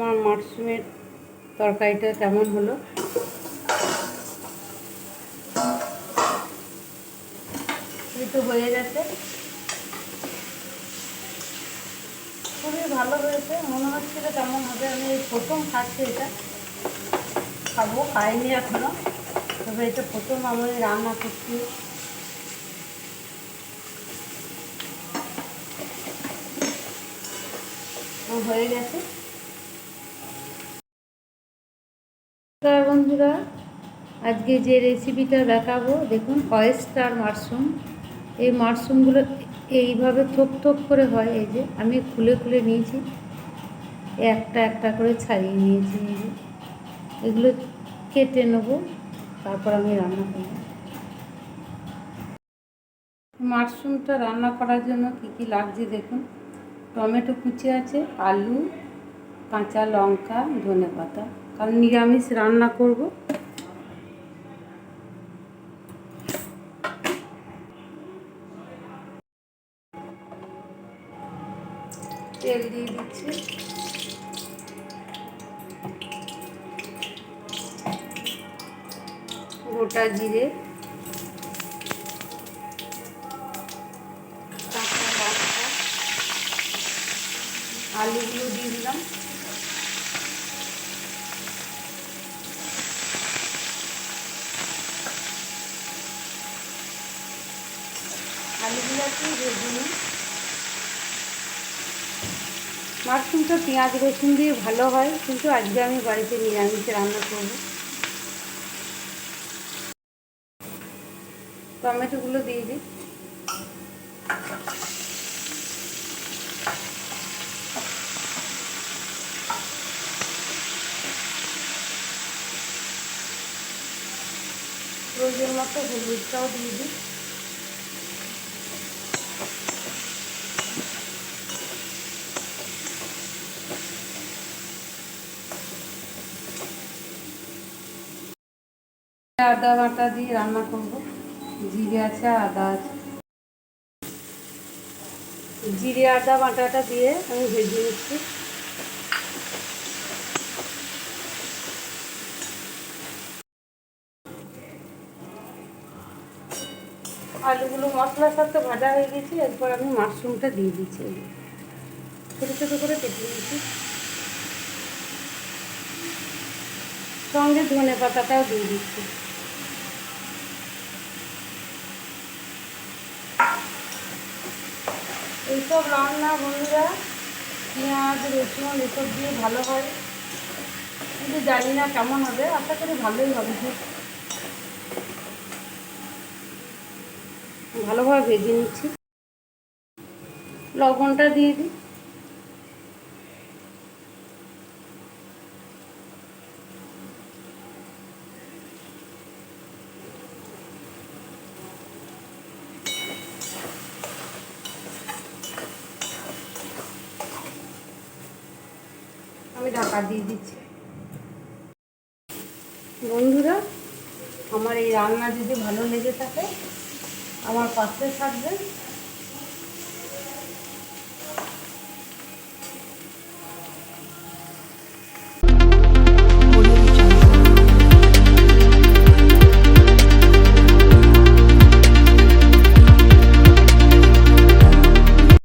আমার মাশরুমের তরকারিটা কেমন হলো? তো হয়ে গেছে। খুবই ভালো হয়েছে। মনে হচ্ছিল কেমন হবে। আমি এই প্রথম খাচ্ছি এটা। খাব, খাইনি এখনও। তবে এটা প্রথম আমি রান্না করছি। হয়ে গেছে। নমস্কার বন্ধুরা, আজকে যে রেসিপিটা দেখাবো, দেখুন অয়েস্টার মাশরুম এই মাশরুমগুলো এইভাবে থোপ থোপ করে হয়, এই যে আমি খুলে খুলে নিয়েছি। একটা একটা করে ছাড়িয়ে নিয়েছি এগুলো কেটে নেব, তারপর আমি রান্না করব। মাশরুমটা রান্না করার জন্য কী কী লাগছে দেখুন। টমেটো কুচি আছে, আলু, কাঁচা লঙ্কা ধনে পাতা কারণ নিরামিষ রান্না করব। তেল দিয়ে দিচ্ছি। গোটা জিরে। আলুগুলো দিয়ে দিলাম। আলুগুলো একটু ভেজে মাশরুমটা পেঁয়াজ, রসুন দিয়ে ভালো হয়, কিন্তু আজকে আমি বাড়িতে নিরামিষ রান্না করব। টমেটোগুলো দিয়ে দিই। প্রয়োজন মতো হলুদটাও দিয়ে দিই। আদা বাটা দিয়ে রান্না করব। জিরে আছে, আদা আছে। জিরে আদা বাটাটা দিয়ে আমি ভেজে নিচ্ছি। আলুগুলো মশলার সাথে ভাজা হয়ে গেছে, এরপর আমি মাশরুমটা দিয়ে দিচ্ছি। ছোটো ছোটো করে কেটে নিয়েছি সঙ্গে ধনে পাতাটাও দিয়ে দিচ্ছি। এইসব রান্না বন্ধুরা, পেঁয়াজ, রসুন এসব দিয়ে ভালো হয়। কিন্তু জানি না কেমন হবে, আশা করি ভালোই হবে। ভালোভাবে ভেজে নিচ্ছি। লবণটা দিয়ে দিই। ঢাকা দিয়ে দিচ্ছি। বন্ধুরা আমার এই রান্না যদি ভালো লেগে থাকে আমার পাশে থাকবেন।